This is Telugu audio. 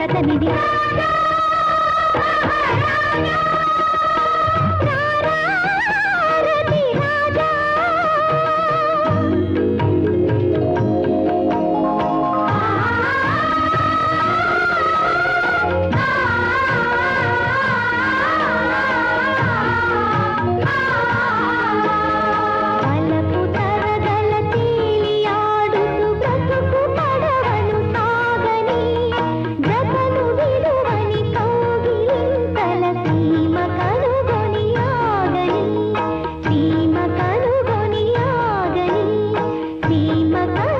వ్రతమిది మమతా